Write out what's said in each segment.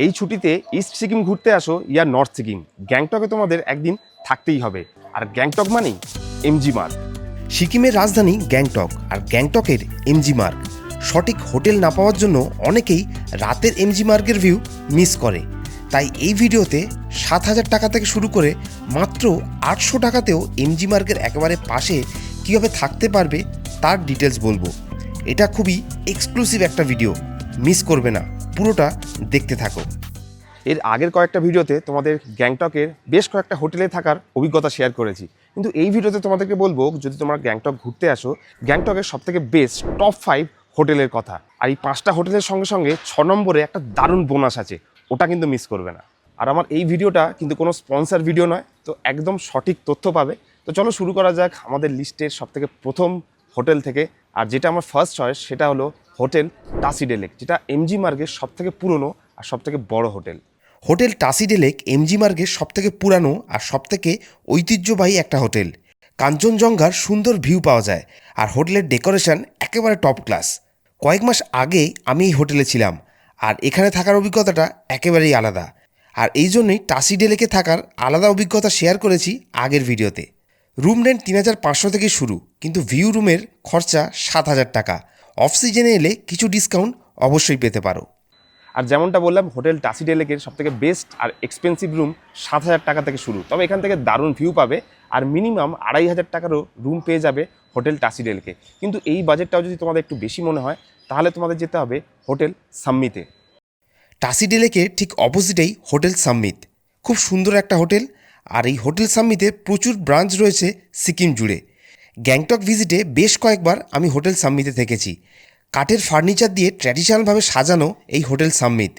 এই ছুটিতে ইস্ট সিকিম ঘুরতে আসো ইয়া নর্থ সিকিম। গ্যাংটকে তোমাদের একদিন থাকতেই হবে। আর গ্যাংটক মানেই এমজি মার্ক সিকিমের রাজধানী গ্যাংটক, আর গ্যাংটকের এমজি মার্গ। সঠিক হোটেল না পাওয়ার জন্য অনেকেই রাতের এমজি মার্গের ভিউ মিস করে। তাই এই ভিডিওতে সাত হাজার টাকা থেকে শুরু করে মাত্র আটশো টাকাতেও এমজি মার্গের একেবারে পাশে কীভাবে থাকতে পারবে তার ডিটেলস বলব। এটা খুবই এক্সক্লুসিভ একটা ভিডিও মিস করবে না। পুরোটা দেখতে থাকো। এর আগের কয়েকটা ভিডিওতে তোমাদের গ্যাংটকের বেশ কয়েকটা হোটেলে থাকার অভিজ্ঞতা শেয়ার করেছি। কিন্তু এই ভিডিওতে তোমাদেরকে বলব, যদি তোমরা গ্যাংটক ঘুরতে আসো, গ্যাংটকের সবথেকে বেস্ট টপ ফাইভ হোটেলের কথা। আর এই পাঁচটা হোটেলের সঙ্গে সঙ্গে ছ নম্বরে একটা দারুণ বোনাস আছে, ওটা কিন্তু মিস করবে না। আর আমার এই ভিডিওটা কিন্তু কোনো স্পন্সার ভিডিও নয়, তো একদম সঠিক তথ্য পাবে। তো চলো শুরু করা যাক আমাদের লিস্টের সবথেকে প্রথম হোটেল থেকে। আর যেটা আমার ফার্স্ট চয়েস সেটা হলো হোটেল টাসিডেলেক যেটা এমজি মার্গের সবথেকে পুরনো আর সবথেকে বড় হোটেল। হোটেল টাসিডেলেক এমজি মার্গের সবথেকে পুরানো আর সবথেকে ঐতিহ্যবাহী একটা হোটেল। কাঞ্চনজঙ্ঘার সুন্দর ভিউ পাওয়া যায় আর হোটেলের ডেকোরেশন একেবারে টপ ক্লাস কয়েক মাস আগে আমি এই হোটেলে ছিলাম আর এখানে থাকার অভিজ্ঞতাটা একেবারেই আলাদা। আর এই জন্যই টাসিডেলেকে থাকার আলাদা অভিজ্ঞতা শেয়ার করেছি আগের ভিডিওতে। রুম রেন্ট তিন হাজার পাঁচশো থেকে শুরু, কিন্তু ভিউ রুমের খরচা সাত হাজার টাকা। অফ সিজনে এলে কিছু ডিসকাউন্ট অবশ্যই পেতে পারো। আর যেমনটা বললাম হোটেল টাসিডেলেকের সবথেকে বেস্ট আর এক্সপেন্সিভ রুম সাত হাজার টাকা থেকে শুরু। তবে এখান থেকে দারুণ ভিউ পাবে আর মিনিমাম আড়াই হাজার টাকারও রুম পেয়ে যাবে হোটেল টাসিডেলকে কিন্তু এই বাজেটটাও যদি তোমাদের একটু বেশি মনে হয় তাহলে তোমাদের যেতে হবে হোটেল সাম্মিতে। টাসিডেলেকে ঠিক অপোজিটেই হোটেল সাম্মিত। খুব সুন্দর একটা হোটেল আর এই হোটেল সাম্মিতে প্রচুর ব্রাঞ্চ রয়েছে সিকিম জুড়ে। গ্যাংটক ভিজিটে বেশ কয়েকবার আমি হোটেল সাম্মিতে থেকেছি। কাঠের ফার্নিচার দিয়ে ট্র্যাডিশনালভাবে সাজানো এই হোটেল সাম্মিত।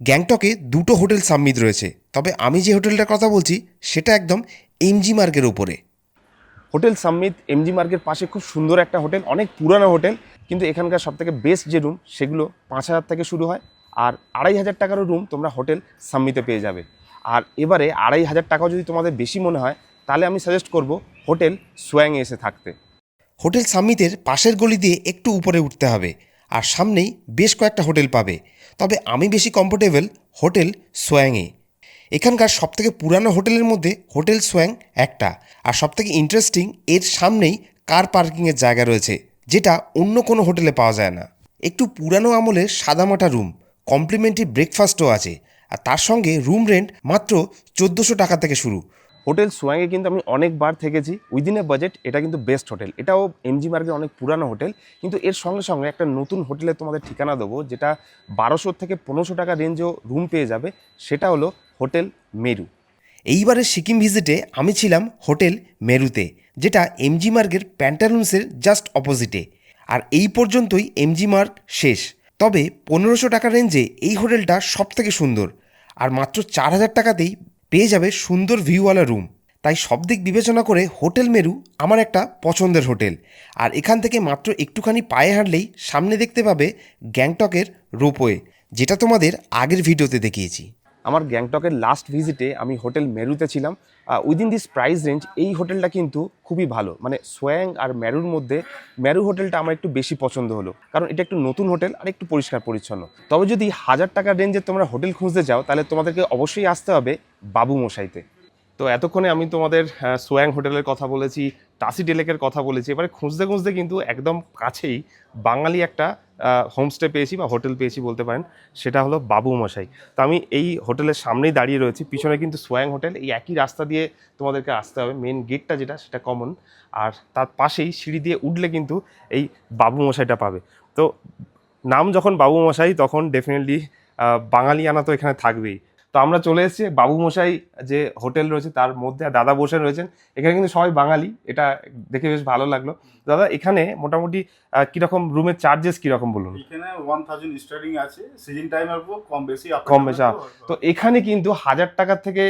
গ্যাংটকে দুটো হোটেল সাম্মিত রয়েছে, তবে আমি যে হোটেলটার কথা বলছি, সেটা একদম এমজি মার্গের উপরে। হোটেল সাম্মিত, এমজি মার্গের পাশে খুব সুন্দর একটা হোটেল, অনেক পুরানো হোটেল, কিন্তু এখানকার সবথেকে বেস্ট যে রুম, সেগুলো পাঁচ হাজার থেকে শুরু হয়, আর আড়াই হাজার টাকারও রুম তোমরা হোটেল সাম্মিতে পেয়ে যাবে। আর এবারে আড়াই হাজার টাকাও যদি তোমাদের বেশি মনে হয়, তাহলে আমি সাজেস্ট করব হোটেল সোয়াংয়ে এসে থাকতে। হোটেল সাম্মিতের পাশের গলি দিয়ে একটু উপরে উঠতে হবে, আর সামনেই বেশ কয়েকটা হোটেল পাবে। তবে আমি বেশি কমফোর্টেবল হোটেল সোয়াংয়ে। এখানকার সবথেকে পুরানো হোটেলের মধ্যে হোটেল সোয়াং একটা, আর সবথেকে ইন্টারেস্টিং এর সামনেই কার পার্কিংয়ের জায়গা রয়েছে, যেটা অন্য কোনো হোটেলে পাওয়া যায় না। একটু পুরানো আমলের সাদামাটা রুম কমপ্লিমেন্টারি ব্রেকফাস্টও আছে, আর তার সঙ্গে রুম রেন্ট মাত্র চোদ্দোশো টাকা থেকে শুরু হোটেল সোয়াংয়ে কিন্তু আমি অনেকবার থেকেছি। উইদিন এ বাজেট এটা কিন্তু বেস্ট হোটেল। এটাও এমজি মার্গের অনেক পুরানো হোটেল। কিন্তু এর সঙ্গে সঙ্গে একটা নতুন হোটেলে তোমাদের ঠিকানা দেবো, যেটা বারোশো থেকে পনেরোশো টাকা রেঞ্জেও রুম পেয়ে যাবে। সেটা হলো হোটেল মেরু। এইবারের সিকিম ভিজিটে আমি ছিলাম হোটেল মেরুতে, যেটা এমজি মার্গের প্যান্টালুন্সের জাস্ট অপোজিটে আর এই পর্যন্তই এমজি মার্গ শেষ। তবে পনেরোশো টাকা রেঞ্জে এই হোটেলটা সব থেকে সুন্দর। আর মাত্র চার হাজার টাকাতেই পেয়ে যাবে সুন্দর ভিউওয়ালা রুম তাই সব দিক বিবেচনা করে হোটেল মেরু আমার একটা পছন্দের হোটেল। আর এখান থেকে মাত্র একটুখানি পায়ে হাঁটলেই সামনে দেখতে পাবে গ্যাংটকের রোপওয়ে, যেটা তোমাদের আগের ভিডিওতে দেখিয়েছি। আমার গ্যাংটকের লাস্ট ভিজিটে আমি হোটেল মেরুতে ছিলাম। উইদিন দিস প্রাইস রেঞ্জ এই হোটেলটা কিন্তু খুবই ভালো। মানে সোয়াং আর মেরুর মধ্যে, মেরু হোটেলটা আমার একটু বেশি পছন্দ হলো। কারণ এটা একটু নতুন হোটেল আর একটু পরিষ্কার পরিচ্ছন্ন। তবে যদি হাজার টাকার রেঞ্জে তোমরা হোটেল খুঁজতে যাও, তাহলে তোমাদেরকে অবশ্যই আসতে হবে বাবু মশাইতে তো এতক্ষণে আমি তোমাদের সোয়াং হোটেলের কথা বলেছি টাসি ডেলেকের কথা বলেছি। এবারে খুঁজতে খুঁজতে কিন্তু একদম কাছেই বাঙালি একটা হোমস্টে পেয়েছি বা হোটেল পেয়েছি বলতে পারেন, সেটা হলো বাবু মশাই। তো আমি এই হোটেলের সামনেই দাঁড়িয়ে রয়েছি, পিছনে কিন্তু সোয়াং হোটেল। এই একই রাস্তা দিয়ে তোমাদেরকে আসতে হবে মেন গেটটা যেটা, সেটা কমন আর তার পাশেই সিঁড়ি দিয়ে উঠলে কিন্তু এই বাবু মশাইটা পাবে। তো নাম যখন বাবু মশাই, তখন ডেফিনেটলি বাঙালিয়ানা তো এখানে থাকবেই। তো আমরা চলে এসেছি। বাবু মশাই যে হোটেল রয়েছে তার মধ্যে আর দাদা বসে রয়েছেন। এখানে কিন্তু সবাই বাঙালি এটা দেখে বেশ ভালো লাগল। দাদা এখানে মোটামুটি কীরকম রুমের চার্জেস কীরকম বলুন? এখানে ওয়ান থাউজেন্ড স্টার্টিং আছে। সিজন টাইমের উপর কম বেশি কম বেশি তো এখানে কিন্তু হাজার টাকা থেকে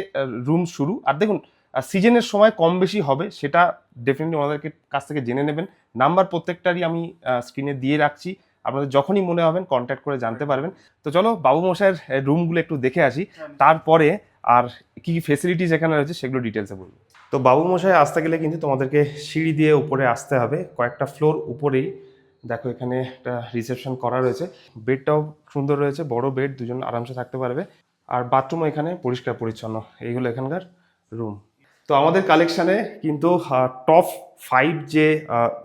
রুম শুরু। আর দেখুন সিজনের সময় কম বেশি হবে সেটা ডেফিনেটলি ওনাদেরকে কাছ থেকে জেনে নেবেন। নাম্বার প্রত্যেকটারই আমি স্ক্রিনে দিয়ে রাখছি। আপনাদের যখনই মনে হবেন কন্ট্যাক্ট করে জানতে পারবেন। তো চলো বাবু মশাইয়ের রুমগুলো একটু দেখে আসি। তারপরে আর কি কি ফেসিলিটিস এখানে রয়েছে সেগুলো ডিটেলসে বলব। তো বাবু মশাই আসতে গেলে কিন্তু তোমাদেরকে সিঁড়ি দিয়ে উপরে আসতে হবে। কয়েকটা ফ্লোর উপরেই দেখো এখানে একটা রিসেপশন করা রয়েছে। বেডটাও সুন্দর রয়েছে বড় বেড দুজন আরামসে থাকতে পারবে। আর বাথরুমও এখানে পরিষ্কার পরিচ্ছন্ন এইগুলো এখানকার রুম তো আমাদের কালেকশানে কিন্তু টপ ফাইভ যে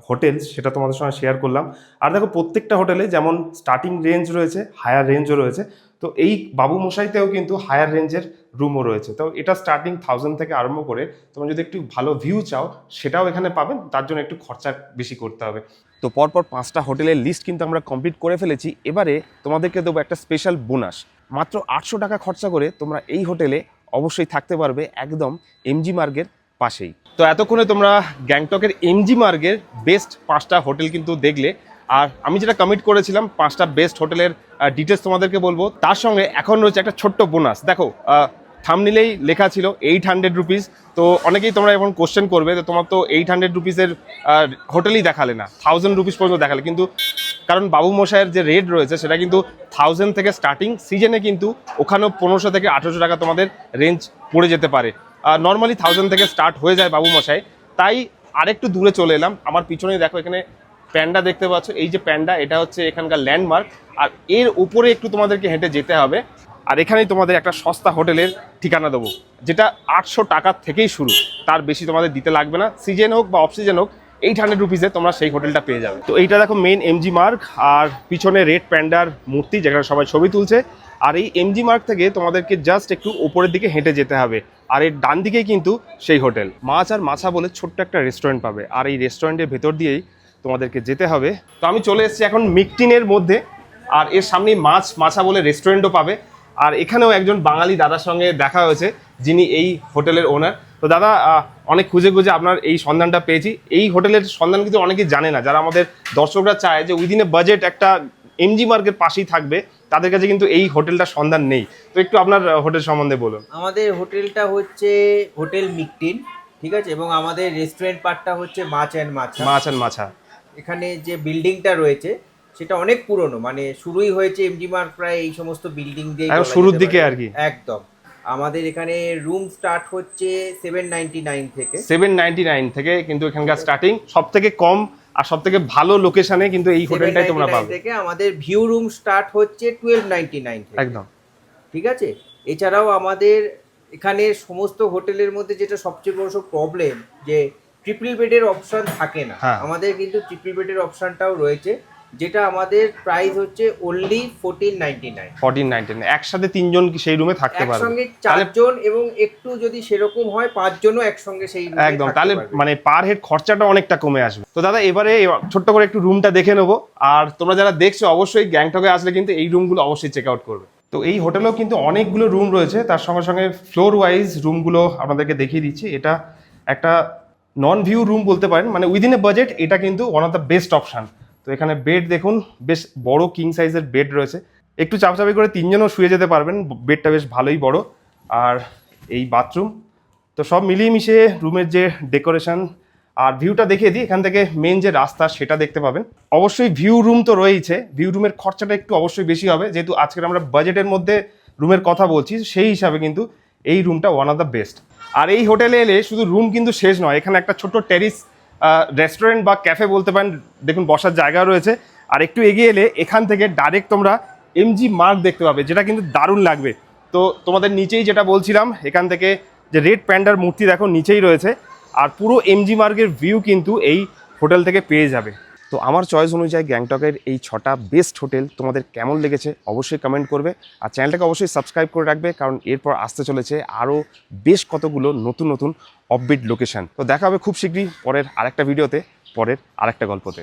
হোটেল সেটা তোমাদের সঙ্গে শেয়ার করলাম। আর দেখো, প্রত্যেকটা হোটেলে যেমন স্টার্টিং রেঞ্জ রয়েছে হায়ার রেঞ্জও রয়েছে, তো এই বাবু মশাইতেও কিন্তু হায়ার রেঞ্জের রুমও রয়েছে। তো এটা স্টার্টিং থাউজেন্ড থেকে আরম্ভ করে, তোমরা যদি একটু ভালো ভিউ চাও, সেটাও এখানে পাবেন তার জন্য একটু খরচা বেশি করতে হবে। তো পরপর পাঁচটা হোটেলের লিস্ট কিন্তু আমরা কমপ্লিট করে ফেলেছি। এবারে তোমাদেরকে দেবো একটা স্পেশাল বোনাস মাত্র আটশো টাকা খরচা করে তোমরা এই হোটেলে অবশ্যই থাকতে পারবে, একদম এমজি মার্গের পাশেই। তো এতক্ষণে তোমরা গ্যাংটকের এমজি মার্গের বেস্ট পাঁচটা হোটেল কিন্তু দেখলে। আর আমি যেটা কমিট করেছিলাম পাঁচটা বেস্ট হোটেলের ডিটেলস তোমাদেরকে বলব। তার সঙ্গে এখন রয়েছে একটা ছোট্ট বোনাস দেখো থামনিলেই লেখা ছিল এইট হান্ড্রেড রুপিস তো অনেকেই তোমরা এখন কোশ্চেন করবে তো তোমার তো এইট হান্ড্রেড রুপিসের হোটেলই দেখালে না থাউজেন্ড রুপিস পর্যন্ত দেখালে। কিন্তু কারণ বাবু মশাইয়ের যে রেট রয়েছে, সেটা কিন্তু থাউজেন্ড থেকে স্টার্টিং সিজনে কিন্তু ওখানেও পনেরোশো থেকে আঠেরোশো টাকা তোমাদের রেঞ্জ পড়ে যেতে পারে। নর্মালি থাউজেন্ড থেকে স্টার্ট হয়ে যায় বাবু মশাই তাই আরেকটু দূরে চলে এলাম। আমার পিছনেই দেখো এখানে প্যান্ডা দেখতে পাচ্ছ। এই যে প্যান্ডা এটা হচ্ছে এখানকার ল্যান্ডমার্ক আর এর উপরে একটু তোমাদেরকে হেঁটে যেতে হবে। আর এখানেই তোমাদের একটা সস্তা হোটেলের ঠিকানা দেবো, যেটা আটশো টাকার থেকেই শুরু। তার বেশি তোমাদের দিতে লাগবে না। সিজন হোক বা অফ সিজন হোক এইট হান্ড্রেড রুপিসে তোমরা সেই হোটেলটা পেয়ে যাবে। তো এইটা দেখো মেন এমজি মার্ক আর পিছনে রেড প্যান্ডার মূর্তি, যেখানে সবাই ছবি তুলছে। আর এই এমজি মার্ক থেকে তোমাদেরকে জাস্ট একটু উপরের দিকে হেঁটে যেতে হবে। আর এর ডান দিকেই কিন্তু সেই হোটেল। মাছ আর মাছা বলে ছোট্ট একটা রেস্টুরেন্ট পাবে। আর এই রেস্টুরেন্টের ভেতর দিয়েই তোমাদেরকে যেতে হবে। তো আমি চলে এসেছি এখন মিকটিনের মধ্যে। আর এর সামনে মাছ, মাছা বলে রেস্টুরেন্টও পাবে। আর এখানেও একজন বাঙালি দাদার সঙ্গে দেখা হয়েছে, যিনি এই হোটেলের ওনার তো দাদা অনেক খুঁজে খুঁজে আপনার এই সন্ধানটা পেয়েছি। এই হোটেলের সন্ধান কিন্তু অনেকেই জানে না। যারা আমাদের দর্শকরা চায় যে উইদিন এ বাজেট একটা এমজি মার্কের পাশেই থাকবে। তাদের কাছে কিন্তু এই হোটেলটার সন্ধান নেই। তো একটু আপনার হোটেল সম্বন্ধে বলুন। আমাদের হোটেলটা হচ্ছে হোটেল মিকটিন ঠিক আছে? এবং আমাদের রেস্টুরেন্ট পার্টটা হচ্ছে মাছ অ্যান্ড মাছ। মাছ আর মাছা। এখানে যে বিল্ডিংটা রয়েছে সেটা অনেক পুরনো। মানে শুরুই হয়েছে এমজি মার্ক প্রায় এই সমস্ত বিল্ডিং দিয়ে শুরুর দিকে আর কি। একদম। আমাদের এখানে রুম স্টার্ট হচ্ছে সেভেন নাইনটি নাইন থেকে। সেভেন নাইনটি নাইন থেকে কিন্তু এখানকার স্টার্টিং সব থেকে কম আর সব থেকে ভালো লোকেশনে কিন্তু এই হোটেলটাই তোমরা পাবে। থেকে আমাদের ভিউ রুম স্টার্ট হচ্ছে টুয়েলভ নাইনটি নাইন একদম। ঠিক আছে? এছাড়াও আমাদের এখানে সমস্ত হোটেলের মধ্যে যেটা সবচেয়ে বড় প্রবলেম যে ট্রিপল বেডের অপশন থাকে না। হ্যাঁ। আমাদের কিন্তু ট্রিপল বেডের অপশনটাও রয়েছে। যেটা আমাদের প্রাইস হচ্ছে only fourteen ninety nine fourteen nineteen একসাথে তিনজন কি সেই রুমে থাকতে পারবে? একসঙ্গে চারজন এবং একটু যদি সেরকম হয় পাঁচজনও একসঙ্গে সেই একদম। তাহলে মানে পার হেড খরচাটা অনেকটা কমে আসবে। তো দাদা এবারে ছোট্ট করে একটু রুমটা দেখে নেব। আর তোমরা যারা দেখছ অবশ্যই গ্যাংটকে আসলে কিন্তু এই রুমগুলো অবশ্যই চেক আউট করবে। তো এই হোটেলেও কিন্তু অনেকগুলো রুম রয়েছে। তার সঙ্গে সঙ্গে ফ্লোর ওয়াইজ রুমগুলো আপনাদেরকে দেখিয়ে দিচ্ছি। এটা একটা নন ভিউ রুম বলতে পারেন। মানে উইদিন এ বাজেট এটা কিন্তু one of the best option তো এখানে বেড দেখুন, বেশ বড় কিং সাইজের বেড রয়েছে। একটু চাপচাপি করে তিনজনও শুয়ে যেতে পারবেন বেডটা বেশ ভালোই বড়। আর এই বাথরুম তো সব মিলিয়ে মিশিয়ে রুমের যে ডেকোরেশন আর ভিউটা দেখিয়ে দিই, এখান থেকে মেন যে রাস্তা সেটা দেখতে পাবেন। অবশ্যই ভিউ রুম তো রয়েছে ভিউ রুমের খরচাটা একটু অবশ্যই বেশি হবে, যেহেতু আজকে আমরা বাজেটের মধ্যে রুমের কথা বলছি, সেই হিসাবে কিন্তু এই রুমটা ওয়ান অফ দ্য বেস্ট আর এই হোটেলে এলে শুধু রুম কিন্তু শেষ নয়, এখানে একটা ছোট্ট টেরিস রেস্টুরেন্ট বা ক্যাফে বলতে পারেন, দেখুন বসার জায়গা রয়েছে। আর একটু এগিয়ে এলে এখান থেকে ডাইরেক্ট তোমরা এমজি মার্ক দেখতে পাবে, যেটা কিন্তু দারুণ লাগবে। তো তোমাদের নিচেই যেটা বলছিলাম, এখান থেকে যে রেড প্যান্ডার মূর্তি দেখো, নিচেই রয়েছে। আর পুরো এমজি মার্গের ভিউ কিন্তু এই হোটেল থেকে পেয়ে যাবে। তো আমার চয়েস অনুযায়ী গ্যাংটকের এই ছটা বেস্ট হোটেল তোমাদের কেমন লেগেছে অবশ্যই কমেন্ট করবে। আর চ্যানেলটাকে অবশ্যই সাবস্ক্রাইব করে রাখবে, কারণ এরপর আসতে চলেছে আরও বেশ কতগুলো নতুন নতুন অফবিট লোকেশান তো দেখা হবে খুব শীঘ্রই পরের আরেকটা ভিডিওতে পরের আরেকটা গল্পতে।